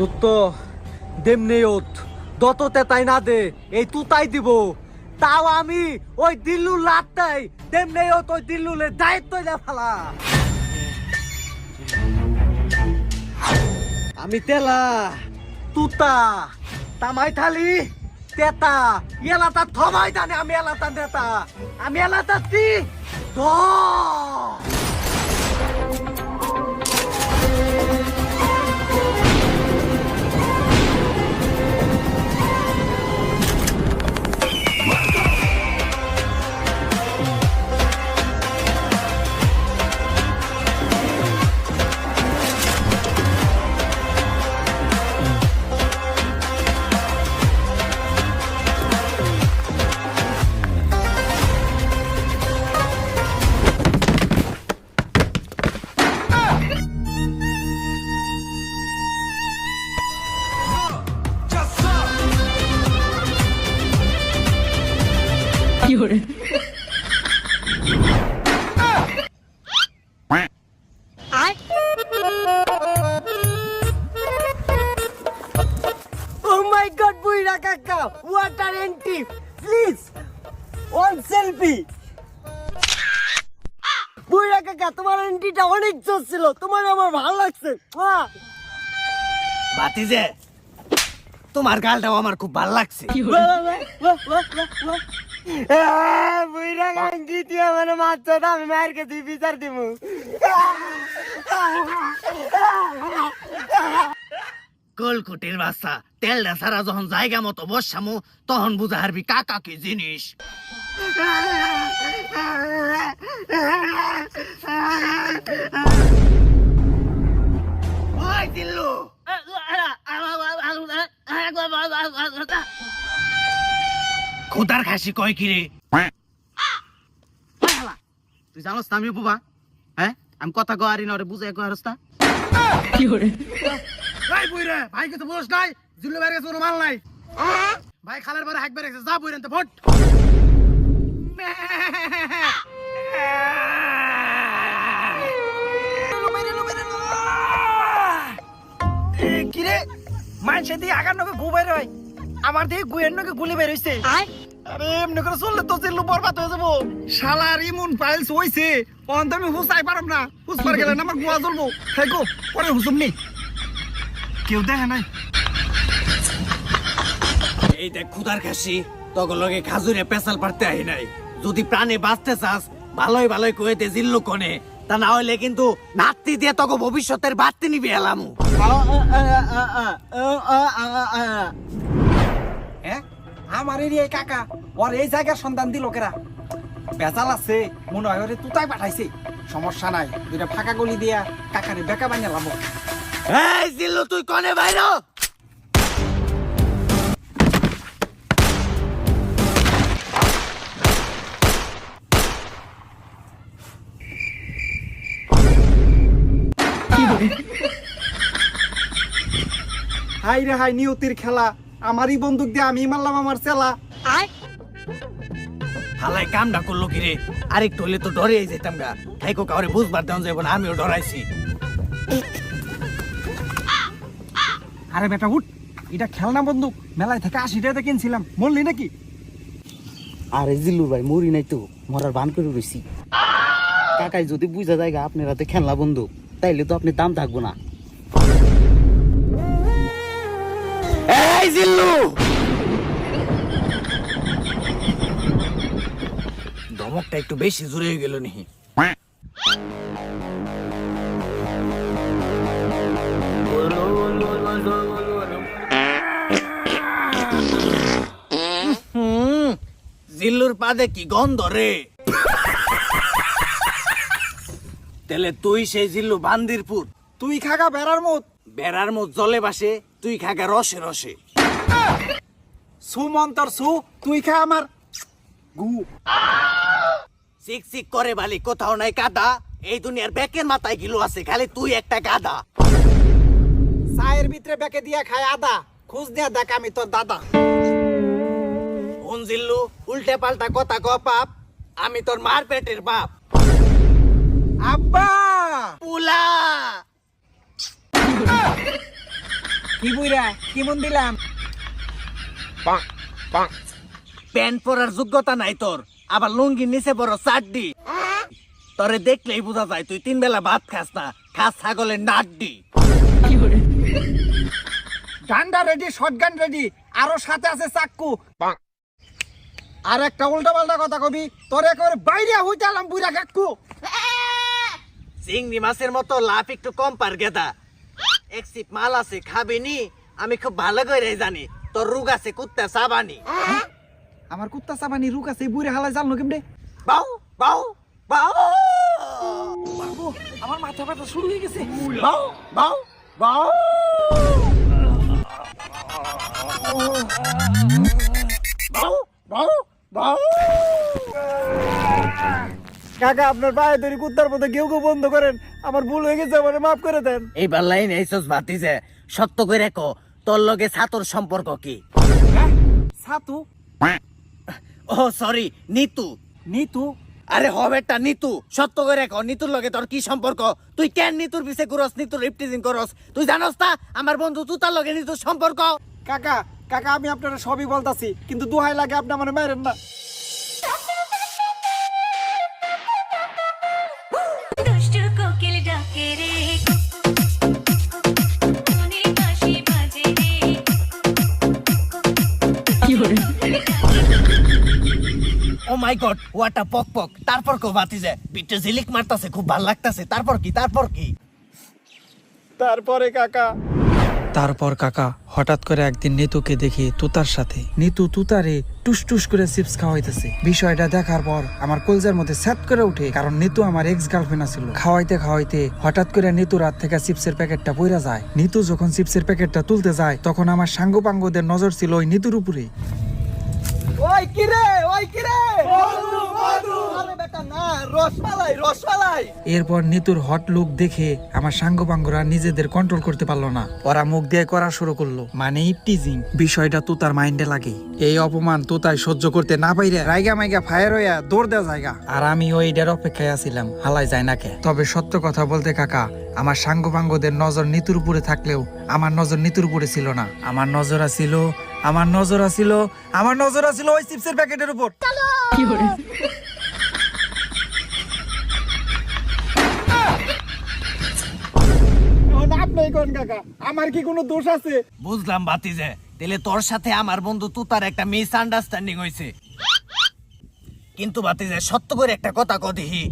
দত্ত দেমনে ওত দততে তাই না দে, এই তু তাই দিব। তাও আমি ওই দিল্লু লাটটাই দেমনে ওত ওই দিল্লুলে দায়িত্ব না ফেলা। আমি তেলা, তুতা, তামাই থালি, তেতা, এলাতা থমাই জানে আমি এলাতা নেতা। আমি এলাতা তি দ। Oh my god, বুইরা কাকা ওয়াটার এন্টি সেলফি বুইরা কাকা তোমার এন্টিটা অনেক জোর ছিল তোমার আমার ভালো লাগছে। বাতিজে তোমার গালটাও আমার খুব ভালো লাগছে। বুইরা গাঙ্গি তুই আমার মারছ না আমি মায়েরকে তুই বিচার দিব কলকুটির বাচ্চা তেলটা সারা যখন জায়গা মতো বসামু তখন বুঝা হারবি কাকা কি জিনিস ওই দিল্লু খোদার খাসি কয় কি রে তুই জানোস না আমি বুবা হ্যাঁ? আমি কথা কয়ারি নরে বুঝাই কি না ভাই বইরে ভাই কিছু বলস নাই? জিল্লু বাইরে গেছে মাল নাই। ভাই খালের বারে হাক বেড়ে গেছে যা বইরেন তো ভোট। কিরে? মানুষের দিয়ে আগার নকে গু বের হয়। আমার দিয়ে গুয়ের নকে গুলি বের হইছে। আরে এমনি করে চললে তো জিল্লু বরবাদ হয়ে যাব। শালার ইমুন হইছে আমি হুসাই পারব না। হুসপার গেলে আমার গুয়া জ্বলবো। থাকো পরে হুসুম নেই কেউ দেখে নাই। এই দেখ খুদার খাসি তখন লগে খাজুরে পেশাল পারতে আহি নাই। যদি প্রাণে বাঁচতে চাস ভালোই ভালোই কইতে জিল্লু কনে। তা না হইলে কিন্তু নাতি দিয়ে তোকে ভবিষ্যতের বাড়তে নিবি এলামু। হ্যাঁ? আমার এরিয়ায় কাকা ওর এই জায়গার সন্ধান দিল কেরা? বেজাল আছে মনে হয় ওরে তুতাই পাঠাইছে। সমস্যা নাই দুইটা ফাঁকা গলি দিয়া কাকারে বেকা বানিয়ে লাভ এই জিল্লু তুই কনে বাইর হাই রে হাই নিয়তির খেলা। আমারই বন্দুক দিয়ে আমি মারলাম আমার চেলা হালাই কামটা করল কি রে? আরেকটু হলে তো ডরে যেতাম গা। খাইকো কাউরে বুঝবার দেওয়া যাব না আমিও ডরাইছি। আরে বেটা উঠ। এটা খেলনা বন্দুক। মেলায় থেকে আশি টাকা কিনছিলাম। মরলি নাকি? আরে জিল্লুর ভাই মরি নাই তো। মরার বান করে রয়েছি কাকাই যদি বুঝা যায় গা আপনার হাতে খেলনা বন্ধু তাইলে তো আপনি দাম থাকব না। এই জিল্লু! ধমকটা একটু বেশি জোরে হয়ে গেল নি হুম, জিল্লুর পাদে কি গন্ধ রে? তাহলে তুই সেই জিল্লু বান্দিরপুর তুই খাগা বেড়ার মত? বেড়ার মত জলে বাসে? তুই খাগা রসে রসে। সু, মন্তর সু, তুই খা আমার। গু। চিক চিক করে বালি, কোথাও নাই কাদা। এই দুনিয়ার ব্যাকের মাথায় গিলো আছে, খালি তুই একটা গাদা। চায়ের ভিতরে বেকে দিয়া খায় আদা, খুঁজ দিয়া দেখ আমি তোর দাদা। হুন জিল্লু, উল্টে পাল্টা কথা ক পাপ আমি তোর মার পেটের বাপ। আব্বা! পুলা! কি বুইরা? কি মন দিলাম? প্যান্ট পরার যোগ্যতা নাই তোর। আবার লুঙ্গির নিচে বড় চাড্ডি তোরে দেখলেই বোঝা যায় তুই তিন বেলা ভাত খাস না। খাস ছাগলের নাড্ডি ডান্ডা রেডি শটগান রেডি আরও সাথে আছে চাক্কু আর একটা উল্টা পাল্টা কথা কবি তোর একেবারে বাইরে হইতে আলাম বুইরা কাক্কু চিংড়ি মাছের মতো লাভ একটু কম পার গেদা। এক সিপ মাল আছে খাবি নি? আমি খুব ভালো করে জানি তোর রোগ আছে কুত্তা সাবানি আমার কুত্তা সাবানি রুক আছে বুইরা হালাই জানলো কেমনে বাউ বাউ বাউ। বাবু আমার মাথা ব্যথা শুরু হয়ে গেছে। বাউ বাউ বাউ। বাউ বাউ বাউ। কাকা আপনার পায়ে ধরে কুত্তার কেউ কেউ বন্ধ করেন। আমার ভুল হয়ে গেছে আমার মাফ করে দেন। এইবার লাইন এইসব ভাতিছে সত্য করে কো তোর লগে ছাতর সম্পর্ক কি? ও সরি নিতু। নিতু? আরে হবেটা নিতু সত্য করে কো নিতুর লগে তোর কি সম্পর্ক? তুই কেন নিতুর পিছে করস নিতুর রিপ্রেজেন্ট করস? তুই জানোস তা আমার বন্ধু তুই তার লগে নিতুর সম্পর্ক? কাকা কাকা আমি আপনারা সবই বলতাছি কিন্তু দুহাই লাগে আপনি আমার মারেন না। মাই গড ওয়াটা পক পক তারপর কো ভাতিজে বিটে ঝিলিক মারতাছে খুব ভালো লাগতাছে। তারপর কি তারপর কি? তারপরে কাকা। তারপর কাকা হঠাৎ করে একদিন নিতুকে দেখি তুতার সাথে। নিতু তুতারে টুস টুস করে চিপস খাওয়াইতেছে। বিষয়টা দেখার পর আমার কলজার মধ্যে স্যাট করে উঠে কারণ নিতু আমার এক্স গার্লফ্রেন্ড ছিল খাওয়াইতে খাওয়াইতে হঠাৎ করে নিতু রাত থেকে চিপসের প্যাকেটটা পইরা যায়। নিতু যখন চিপসের প্যাকেটটা তুলতে যায় তখন আমার সাঙ্গ পাঙ্গদের নজর ছিল ওই নিতুর উপরে ওই কিরে ওই কিরে আরে বেটা না রসমালাই রসমালাই। এরপর নিতুর হট লুক দেখে আমার সাঙ্গপাঙ্গরা নিজেদের কন্ট্রোল করতে পারল না। ওরা মুখ দিয়ে করা শুরু করল মানে টিজিং বিষয়টা তুতার মাইন্ডে লাগে। এই অপমান তুতাই সহ্য করতে না পাইরে রাইগা মাইগা ফায়ার হইয়া দৌড় দেওয়া জায়গা। আর আমি ওই ডের অপেক্ষায় আছিলাম হালাই যায় না কে? তবে সত্য কথা বলতে কাকা আমার সাঙ্গপাঙ্গদের নজর নিতুর উপরে থাকলেও আমার নজর নিতুর উপরে ছিল না। আমার নজর ছিল আমার নজর ছিল আমার নজর ছিল ওই চিপসের প্যাকেটের উপর। আমার কি কোনো দোষ আছে? বুঝলাম ভাতিজে তাহলে তোর সাথে আমার বন্ধু তুতার একটা মিস আন্ডারস্ট্যান্ডিং হয়েছে কিন্তু ভাতিজে সত্য করে একটা কথা কদিহি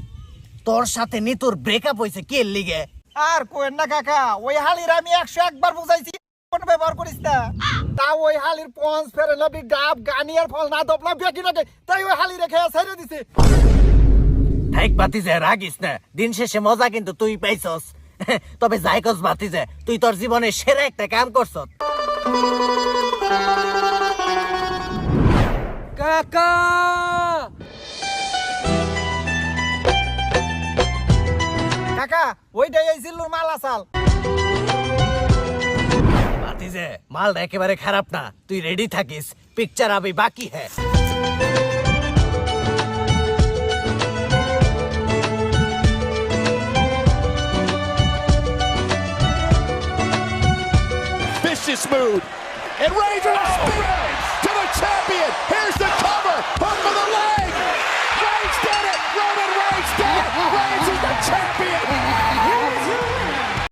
তোর সাথে নিতুর ব্রেকআপ হয়েছে কে লিগে? আর কোয়েন না কাকা ওই হালির আমি একশো একবার বুঝাইছি। কোন ব্যবহার করিস না। তা ওই হালির পঞ্চ ফেরে লাবি ডাব গানিয়ার ফল না দপলা বেটি তাই ওই হালি রেখে ছেড়ে দিছে। ভাতিজে রাগিস না। দিন শেষে মজা কিন্তু তুই পাইছস। তবে যাই কস ভাতিজে তুই তোর জীবনে সেরা একটা কাম করছস। কাকা! কাকা ওইটাই এই জিল্লুর মালা চাল ভাতিজে মালটা একেবারে খারাপ না তুই রেডি থাকিস পিকচার আবি বাকি হ্যাঁ vicious move. And Reigns with a spear to the champion. Here's the cover. Hook for the leg.